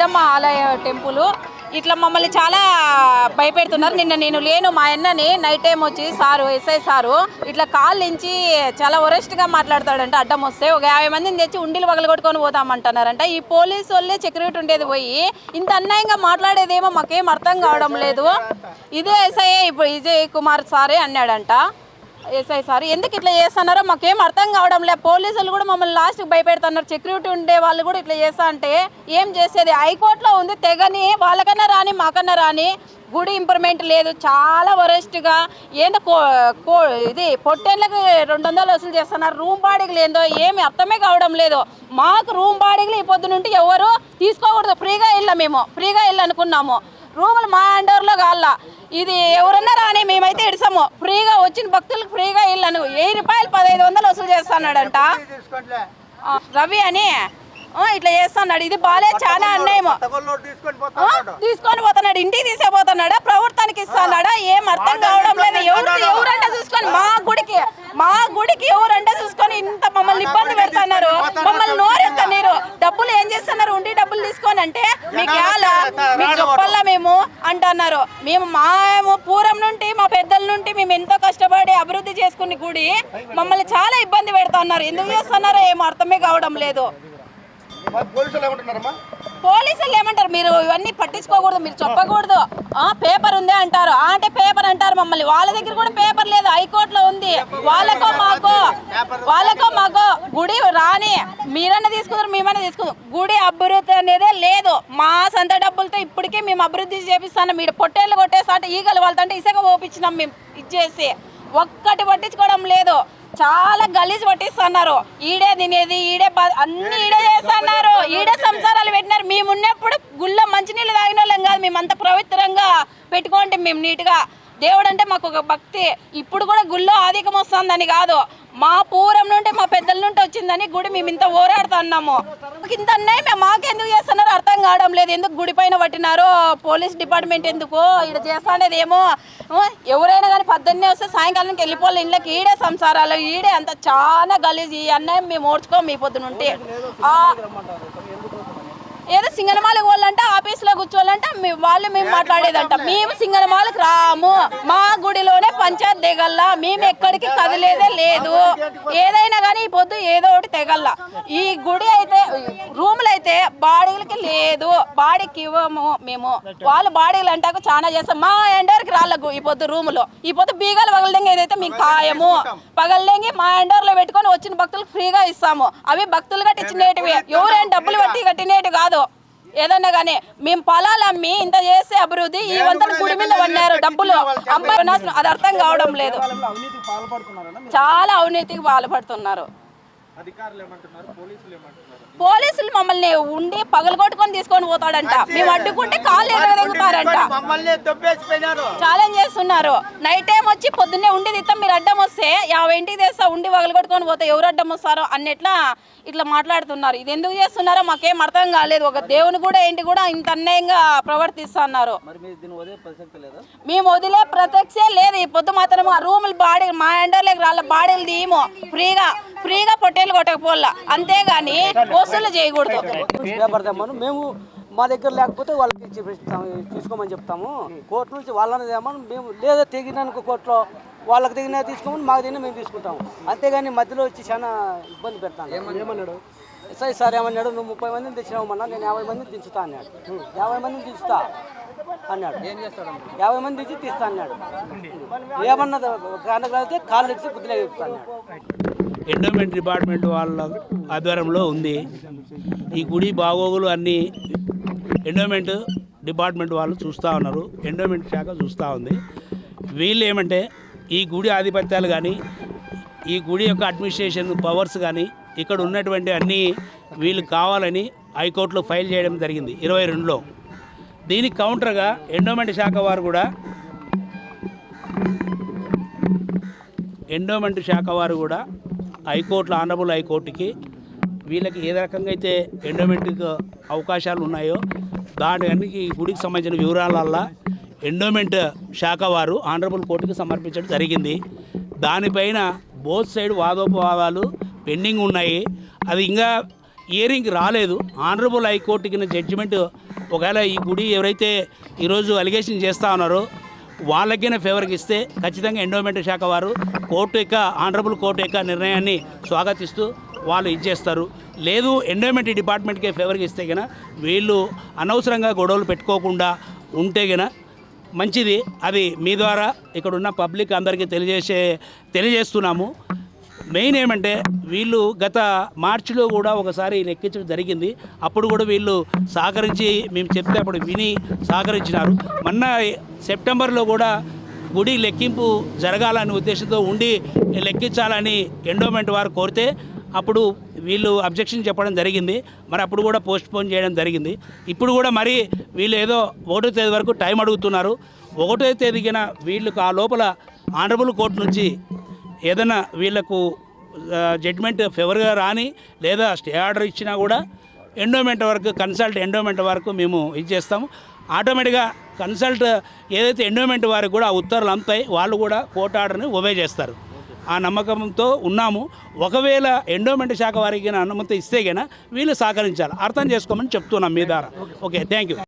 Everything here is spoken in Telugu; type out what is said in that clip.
పెద్దమ్మ ఆలయ టెంపుల్. ఇట్లా మమ్మల్ని చాలా భయపెడుతున్నారు. నిన్న నేను లేను మా అన్నని నైట్ టైం వచ్చి సారు ఎస్ఐ సారు ఇట్లా కాళ్ళు నుంచి చాలా ఒరెస్ట్గా మాట్లాడతాడంట. అడ్డం వస్తే ఒక యాభై మందిని తెచ్చి ఉండిలు పగలగొట్టుకొని పోతామంటున్నారంట. ఈ పోలీసు వాళ్ళే సెక్యూరిటీ ఉండేది పోయి ఇంత అన్యాయంగా మాట్లాడేదేమో మాకేం అర్థం కావడం లేదు. ఇదే ఎస్ఐ ఇప్పుడు విజయ్ కుమార్ సారే అన్నాడంట. ఎస్ఐ సార్ ఎందుకు ఇట్లా చేస్తున్నారో మాకేం అర్థం కావడం లేదు పోలీసులు కూడా మమ్మల్ని లాస్ట్కి భయపెడుతున్నారు. సెక్యూరిటీ ఉండే వాళ్ళు కూడా ఇట్లా చేస్తా అంటే ఏం చేసేది? హైకోర్టులో ఉంది తెగని వాళ్ళకన్నా రాని మాకన్నా రాని గుడి ఇంప్రూవ్మెంట్ లేదు. చాలా వరస్ట్గా ఏందో కో కో ఇది పొట్టేళ్ళకి రెండు వందలు వసూలు చేస్తున్నారు. రూమ్ బాడీలు ఏందో ఏమి అర్థమే కావడం లేదు. మాకు రూమ్ బాడీలు ఈ పొద్దు నుండి ఎవరు తీసుకోకూడదు. ఫ్రీగా వెళ్ళాం మేము. ఫ్రీగా వెళ్ళనుకున్నాము రూములు మా అండర్లో కాళ్ళ ఇది ఎవరన్నా రాని మేమైతే ఇడిసాము. ఫ్రీగా వచ్చిన భక్తులకు ఫ్రీగా వెళ్ళాను వెయ్యి రూపాయలు పదహైదు వందలు వసూలు చేస్తున్నాడంట. రవి అని ఇట్లా చేస్తున్నాడు. ఇది బాలే చాలా అన్యాయము. తీసుకొని పోతున్నాడు. ఇంటికి తీసేపోతున్నాడా. ప్రభుత్వానికి ఇస్తున్నాడా? ఏం అర్థం కావడం లేదు. ఎవరు ఎవరంటే చూసుకొని మా గుడికి మా గుడికి ఎవరంటే చూసుకొని ఇంత మమ్మల్ని ఇబ్బంది పెడుతున్నారు. మమ్మల్ని నోరెత్తన్నారు డబ్బులు ఏం చేస్తున్నారు? ఉండి డబ్బులు తీసుకొని అంటే మీకు ఎలా మీకు అంటున్నారు. మేము మేము పూర్వం నుండి మా పెద్దల నుండి మేము ఎంతో కష్టపడి అభివృద్ధి చేసుకుని గుడి మమ్మల్ని చాలా ఇబ్బంది పెడుతున్నారు. ఎందుకు చేస్తున్నారో ఏం అర్థమే కావడం లేదు. పోలీసులు ఏమంటారు? మీరు ఇవన్నీ పట్టించుకోకూడదు మీరు చెప్పకూడదు. ఆ పేపర్ ఉంది అంటారు. అంటే పేపర్ అంటారు మమ్మల్ని. వాళ్ళ దగ్గర కూడా పేపర్ లేదు. హైకోర్టులో ఉంది. వాళ్ళకో మాకో వాళ్ళకో మాకో గుడి రాని మీరన్నా తీసుకుంటారు మేమన్నా తీసుకుంటాం గుడి అభివృద్ధి అనేదే లేదు మా సొంత డబ్బులతో ఇప్పటికే మేము అభివృద్ధి చేపిస్తాను మీరు పొట్టేళ్ళు కొట్టేసాట ఈగలు వాళ్ళంటే ఇసుక పోపించినాం మేము. ఇచ్చేసి ఒక్కటి పట్టించుకోవడం లేదు. చాలా గలీజ్ పట్టిస్తున్నారు. ఈడే తినేది ఈడే అన్ని ఈడే చేస్తున్నారు. ఈడే సంసారాలు పెట్టినారు. మేము ఉన్నప్పుడు గుళ్ళో మంచినీళ్ళు తాగిన వాళ్ళం కాదు. మేము అంత పవిత్రంగా పెట్టుకోండి మేము నీట్గా దేవుడు అంటే మాకు ఒక భక్తి. ఇప్పుడు కూడా గుళ్ళో ఆధికం వస్తుందని కాదు. మా పూర్వం నుండి మా పెద్దల నుండి వచ్చిందని గుడి మేము ఇంత ఓరాడుతున్నాము ఇంత అన్నయ్య మేము మాకెందుకు చేస్తున్నారు అర్థం కావడం లేదు. ఎందుకు గుడి పైన పట్టినారు పోలీస్ డిపార్ట్మెంట్ ఎందుకు? ఇక్కడ చేస్తానేదేమో ఎవరైనా కానీ పద్దెన్నే వస్తే సాయంకాలానికి వెళ్ళిపోవాలి ఇంట్లోకి. ఈడే సంసారాలు ఈడే అంత చాలా గలీజ్. ఈ అన్నయ్య మేము ఓడ్చుకోం మీ పొద్దునుంటే వాళ్ళంటే ఆఫీస్లో కూర్చోవాలంటే వాళ్ళు మేము మాట్లాడేదంట. మేము సింగనమాలకు రాము. మా గుడిలోనే పంచాయత్ దిగల్లా. మేము ఎక్కడికి కదిలేదే లేదు. ఏదైనా కానీ ఈ పొద్దు ఏదో ఒకటి తెగల్లా. ఈ గుడి అయితే రూములు అయితే బాడీలకి లేదు. బాడీకి ఇవ్వము మేము. వాళ్ళు బాడీలు అంటాక చాలా చేస్తాం. మా ఎండర్కి రాళ్ళకు ఈ పొద్దు రూములో. ఈ పొద్దు బీగాలు పగలదెంగి ఏదైతే మీకు ఖాయము. పగలదెంగి మా ఎండర్లో పెట్టుకొని వచ్చిన భక్తులకు ఫ్రీగా ఇస్తాము. అవి భక్తులు కట్టించినవి ఎవరైనా డబ్బులు కట్టి కట్టినవి కాదు. ఏదన్నా కానీ మేము పొలాలు అమ్మి ఇంత చేసే అభివృద్ధి ఈ వంతన గుడి మీద పడినారు. డబ్బులు అమ్మాయి అది అర్థం కావడం లేదు. చాలా అవినీతికి పాల్పడుతున్నారు. పోలీసులు మమ్మల్ని ఉండి పగలగొట్టుకొని తీసుకొని పోతాడంట. మేము అడ్డుకుంటే కాళ్ళు ఎగరగలుగుతారంట ఛాలెంజ్ చేస్తున్నారు. నైట్ టైం వచ్చి పొద్దున్నే ఉండి తిత్తాం మీరు అడ్డం వస్తే యాభై ఇంటికి తెస్తా ఉండి పగలగొట్టుకొని పోతే ఎవరు అడ్డం వస్తారో అన్నట్లా ఇట్లా మాట్లాడుతున్నారు. ఇది ఎందుకు చేస్తున్నారో మాకేం అర్థం కాలేదు. ఒక దేవుని కూడా ఏంటి కూడా ఇంత అన్యాయంగా ప్రవర్తిస్తున్నారు వదిలే ప్రసక్తి లేదా? మేము వదిలే ప్రత్యక్షే లేదు. ఈ పొద్దు మాత్రం ఆ రూములు బాడీ మా ఎండర్లోకి రాళ్ళ బాడీలు తీయము. ఫ్రీగా ఫ్రీగా పొట్టేలు కొట్టకపోల్లా. అంతేగాని వసూలు చేయకూడదు. మేము మా దగ్గర లేకపోతే వాళ్ళకి ఇచ్చి తీసుకోమని చెప్తాము. కోర్టు నుంచి వాళ్ళని తెమ్మని మేము లేదా తెగినానికి కోర్టులో వాళ్ళకి తెగిన తీసుకోమని మాకు తిన్న మేము తీసుకుంటాము. అంతేగాని మధ్యలో వచ్చి చాలా ఇబ్బంది పెడతాను. ఏమన్నాడు? ఎస్ఐ సార్ ఏమన్నాడు? నువ్వు ముప్పై మందిని తెచ్చినావమ్మన్నా నేను యాభై మందిని దించుతా అన్నాడు. యాభై మందిని దించుతా అన్నాడు. ఏం చేస్తాడు? యాభై మంది తెచ్చి తీస్తా అన్నాడు. కారణం అయితే కాళ్ళు తెచ్చి బుద్ధిలో చెప్తా అన్నాడు. ఎండోమెంట్ డిపార్ట్మెంట్ వాళ్ళ ఆధ్వర్యంలో ఉంది. ఈ గుడి బాగోగులు అన్నీ ఎండోమెంట్ డిపార్ట్మెంట్ వాళ్ళు చూస్తూ ఉన్నారు. ఎండోమెంట్ శాఖ చూస్తూ ఉంది. వీళ్ళు ఏమంటే ఈ గుడి ఆధిపత్యాలు కానీ ఈ గుడి యొక్క అడ్మినిస్ట్రేషన్ పవర్స్ కానీ ఇక్కడ ఉన్నటువంటి అన్నీ వీళ్ళు కావాలని హైకోర్టులో ఫైల్ చేయడం జరిగింది ఇరవై రెండులో. దీనికి కౌంటర్గా ఎండోమెంట్ శాఖ వారు కూడా ఎండోమెంట్ శాఖ వారు కూడా హైకోర్టులో ఆనరబుల్ హైకోర్టుకి వీళ్ళకి ఏ రకంగా అయితే ఎండోమెంట్కి అవకాశాలు ఉన్నాయో దాని అన్నికి ఈ గుడికి సంబంధించిన వివరాలల్లా ఎండోమెంట్ శాఖ వారు ఆనరబుల్ కోర్టుకి సమర్పించడం జరిగింది. దానిపైన బోత్ సైడ్ వాదోపవాదాలు పెండింగ్ ఉన్నాయి. అది ఇంకా హియరింగ్ రాలేదు. ఆనరబుల్ హైకోర్టుకి జడ్జిమెంట్ ఒకవేళ ఈ గుడి ఎవరైతే ఈరోజు అలిగేషన్ చేస్తూ ఉన్నారో వాళ్ళకైనా ఫేవర్కి ఇస్తే ఖచ్చితంగా ఎండోమెంట్ శాఖ వారు కోర్టు యొక్క ఆనరబుల్ కోర్టు యొక్క నిర్ణయాన్ని స్వాగతిస్తూ వాళ్ళు ఇచ్చేస్తారు లేదు ఎండోమెంట్ డిపార్ట్మెంట్కే ఫేవర్కి ఇస్తే గన వీళ్ళు అనవసరంగా గొడవలు పెట్టుకోకుండా ఉంటే గన మంచిది. అది మీ ద్వారా ఇక్కడున్న పబ్లిక్ అందరికీ తెలియజేసే తెలియజేస్తున్నాము. మెయిన్ ఏమంటే వీళ్ళు గత మార్చిలో కూడా ఒకసారి లెక్కించడం జరిగింది. అప్పుడు కూడా వీళ్ళు సహకరించి మేము చెప్తే అప్పుడు విని సహకరించినారు. మొన్న సెప్టెంబర్లో కూడా గుడి లెక్కింపు జరగాలనే ఉద్దేశంతో ఉండి లెక్కించాలని ఎండోమెంట్ వారు కోరితే అప్పుడు వీళ్ళు అబ్జెక్షన్ చెప్పడం జరిగింది. మరి అప్పుడు కూడా పోస్ట్పోన్ చేయడం జరిగింది. ఇప్పుడు కూడా మరి వీళ్ళు ఏదో ఒకటో తేదీ వరకు టైం అడుగుతున్నారు. ఒకటో తేదీకిన వీళ్ళకు ఆ లోపల ఆనరబుల్ కోర్టు నుంచి ఏదైనా వీళ్ళకు జడ్మెంట్ ఫేవర్గా రాని లేదా స్టే ఆర్డర్ ఇచ్చినా కూడా ఎండోమెంట్ వరకు కన్సల్ట్ ఎండోమెంట్ వరకు మేము ఇచ్చేస్తాము ఆటోమేటిక్గా కన్సల్ట్ ఏదైతే ఎండోమెంట్ వారికి కూడా ఆ ఉత్తర్వులు అందుతాయి వాళ్ళు కూడా కోర్టు ఆర్డర్ని ఒబే చేస్తారు. ఆ నమ్మకంతో ఉన్నాము. ఒకవేళ ఎండోమెంట్ శాఖ వారికి అనుమతి ఇస్తే గన వీళ్ళు సహకరించాలి. అర్థం చేసుకోమని చెప్తున్నాం మీ ద్వారా. Okay thank you